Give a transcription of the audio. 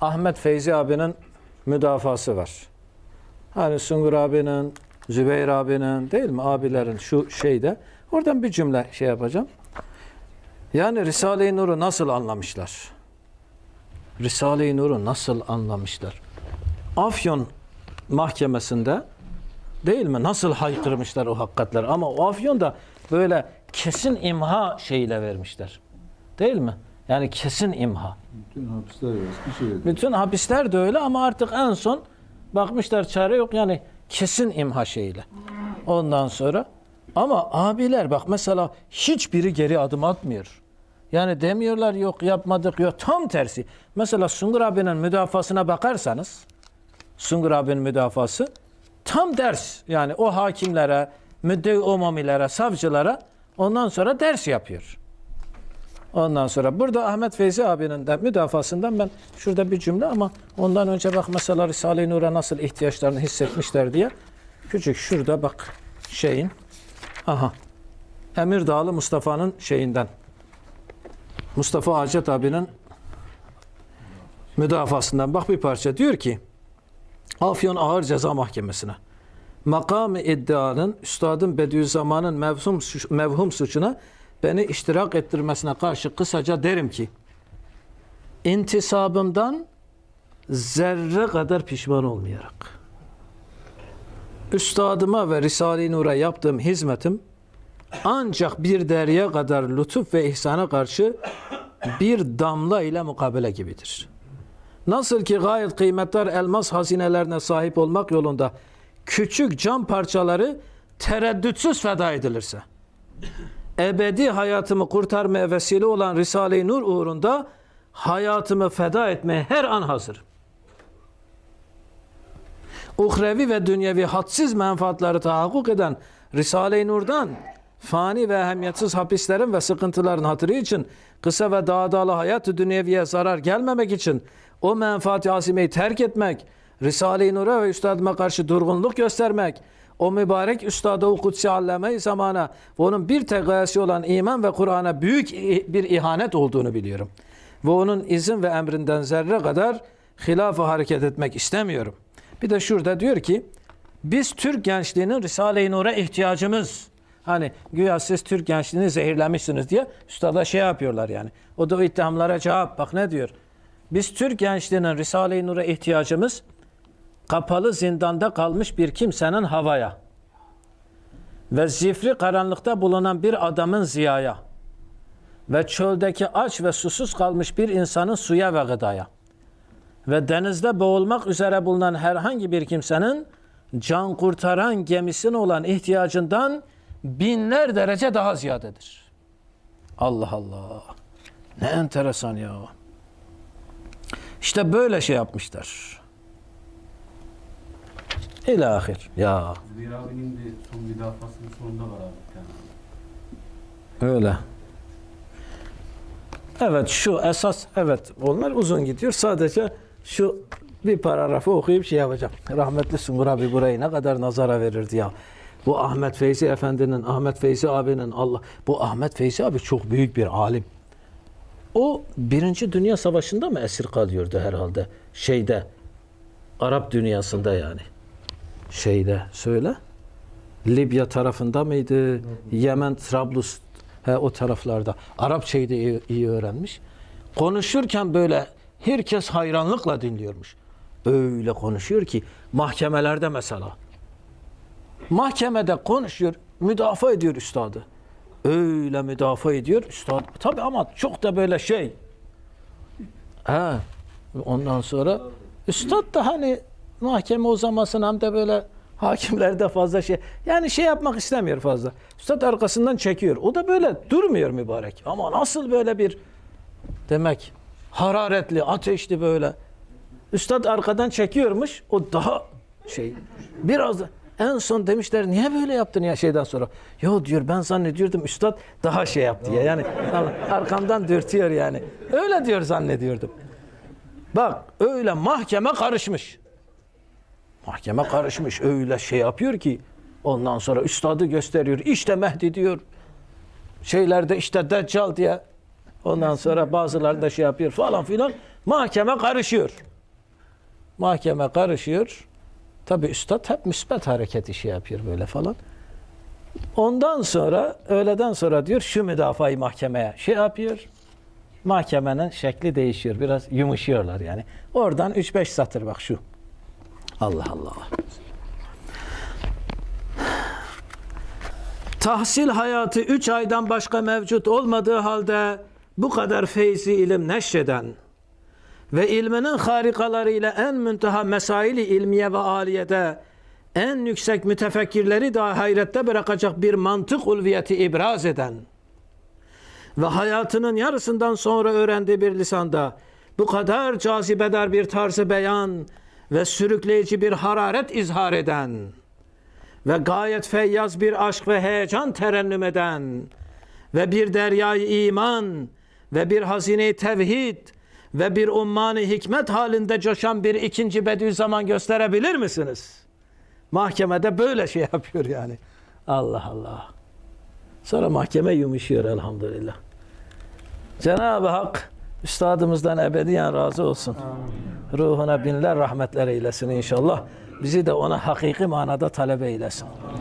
Ahmet Feyzi abinin müdafası var. Hani Sungur abinin, Zübeyir abinin değil mi abilerin şu şeyde. Oradan bir cümle şey yapacağım. Yani Risale-i Nur'u nasıl anlamışlar? Risale-i Nur'u nasıl anlamışlar? Afyon mahkemesinde değil mi? Nasıl haykırmışlar o hakikatleri. Ama o Afyon'da böyle kesin imha şeyle vermişler. Değil mi? Yani kesin imha. Bütün hapisler eski şehirde. Bütün hapisler de öyle ama artık en son bakmışlar çare yok yani kesin imha şeyle. Ondan sonra ama abiler bak mesela hiçbiri geri adım atmıyor. Yani demiyorlar yok yapmadık yok tam tersi. Mesela Sungur abinin müdafasına bakarsanız Sungur abinin müdafası tam ders. Yani o hakimlere, müddei umumilere, savcılara ondan sonra ders yapıyor. Ondan sonra burada Ahmet Feyzi abinin de müdafasından ben şurada bir cümle ama ondan önce bak mesela Risale-i Nur'a nasıl ihtiyaçlarını hissetmişler diye. Küçük şurada bak şeyin. Aha. Emir Dağlı Mustafa'nın şeyinden. Mustafa Hacet abinin müdafasından. Bak bir parça. Diyor ki Afyon Ağır Ceza Mahkemesi'ne makamı iddianın Üstadın Bediüzzaman'ın mevhum, mevhum suçuna beni iştirak ettirmesine karşı kısaca derim ki intisabımdan zerre kadar pişman olmayarak üstadıma ve Risale-i Nur'a yaptığım hizmetim ancak bir derya kadar lütuf ve ihsana karşı bir damla ile mukabele gibidir. Nasıl ki gayet kıymetli elmas hazinelerine sahip olmak yolunda küçük cam parçaları tereddütsüz feda edilirse, ebedi hayatımı kurtarmaya vesile olan Risale-i Nur uğrunda hayatımı feda etmeye her an hazırım. Uhrevi ve dünyevi hadsiz menfaatları tahakkuk eden Risale-i Nur'dan fani ve ehemmiyetsiz hapislerin ve sıkıntıların hatırı için kısa ve dağdalı hayat-ı dünyeviye zarar gelmemek için o menfaati azimeyi terk etmek, Risale-i Nur'a ve üstadıma karşı durgunluk göstermek, o mübarek üstada o kutsi allame-i zamana ve onun bir tek gayesi olan iman ve Kur'an'a büyük bir ihanet olduğunu biliyorum. Ve onun izin ve emrinden zerre kadar hilafı hareket etmek istemiyorum. Bir de şurada diyor ki biz Türk gençliğinin Risale-i Nur'a ihtiyacımız. Hani güya siz Türk gençliğini zehirlemişsiniz diye üstada şey yapıyorlar yani. O da o ittihamlara cevap. Bak ne diyor? Biz Türk gençliğinin Risale-i Nur'a ihtiyacımız kapalı zindanda kalmış bir kimsenin havaya ve zifri karanlıkta bulunan bir adamın ziyaya ve çöldeki aç ve susuz kalmış bir insanın suya ve gıdaya ve denizde boğulmak üzere bulunan herhangi bir kimsenin can kurtaran gemisine olan ihtiyacından binler derece daha ziyadedir. Allah Allah. Ne enteresan ya. İşte böyle şey yapmışlar. İlahir. Ya Zübeyir abinin de son müdafasının sonunda var abi bir tane. öyle. Evet şu esas evet onlar uzun gidiyor. Sadece şu bir paragrafı okuyup şey yapacağım. Rahmetli Sungur abi burayı ne kadar nazara verirdi ya. Bu Ahmet Feyzi Efendi'nin, Ahmet Feyzi abinin Allah. Bu Ahmet Feyzi abi çok büyük bir alim. O Birinci Dünya Savaşı'nda mı esir kalıyordu herhalde? Şeyde, Arap dünyasında yani. Şeyde, söyle. Libya tarafında mıydı? Yemen, Trablus, he, o taraflarda. Arapçayı da iyi, iyi öğrenmiş. Konuşurken böyle herkes hayranlıkla dinliyormuş. Öyle konuşuyor ki mahkemelerde mesela. Mahkemede konuşuyor, müdafaa ediyor üstadı. Öyle müdafaa ediyor üstad. Tabii ama çok da böyle şey. He. Ondan sonra üstad da hani mahkeme uzamasın hem de böyle hakimlerde fazla şey. Yani şey yapmak istemiyor fazla. Üstad arkasından çekiyor. O da böyle durmuyor mübarek. Ama nasıl böyle bir demek hararetli, ateşli böyle. Üstad arkadan çekiyormuş. O daha şey biraz da en son demişler niye böyle yaptın ya şeyden sonra. Yo diyor ben zannediyordum üstad daha şey yaptı ya. Yani arkamdan dürtüyor yani. Öyle diyor zannediyordum. Bak öyle mahkeme karışmış. Mahkeme karışmış öyle şey yapıyor ki ondan sonra üstadı gösteriyor. İşte Mehdi diyor. Şeylerde işte Deccal diye. Ondan sonra bazıları da şey yapıyor falan filan. Mahkeme karışıyor. Mahkeme karışıyor. Tabi üstad hep müsbet hareket işi yapıyor böyle falan. Ondan sonra öğleden sonra diyor şu müdafayı mahkemeye şey yapıyor. Mahkemenin şekli değişiyor. Biraz yumuşuyorlar yani. Oradan 3-5 satır bak şu. Allah Allah. Tahsil hayatı 3 aydan başka mevcut olmadığı halde bu kadar feyzi ilim neşreden ve ilminin harikalarıyla en münteha mesaili ilmiye ve aliyede en yüksek mütefekkirleri daha hayrette bırakacak bir mantık ulviyeti ibraz eden ve hayatının yarısından sonra öğrendiği bir lisanda bu kadar cazibedar bir tarzı beyan ve sürükleyici bir hararet izhar eden ve gayet feyyaz bir aşk ve heyecan terennüm eden ve bir deryayı iman ve bir hazine tevhid ve bir ummanı hikmet halinde coşan bir ikinci Bediüzzaman gösterebilir misiniz? Mahkemede böyle şey yapıyor yani. Allah Allah. Sonra mahkeme yumuşuyor elhamdülillah. Cenab-ı Hak üstadımızdan ebediyen razı olsun. Ruhuna binler rahmetler eylesin inşallah. Bizi de ona hakiki manada talebe eylesin.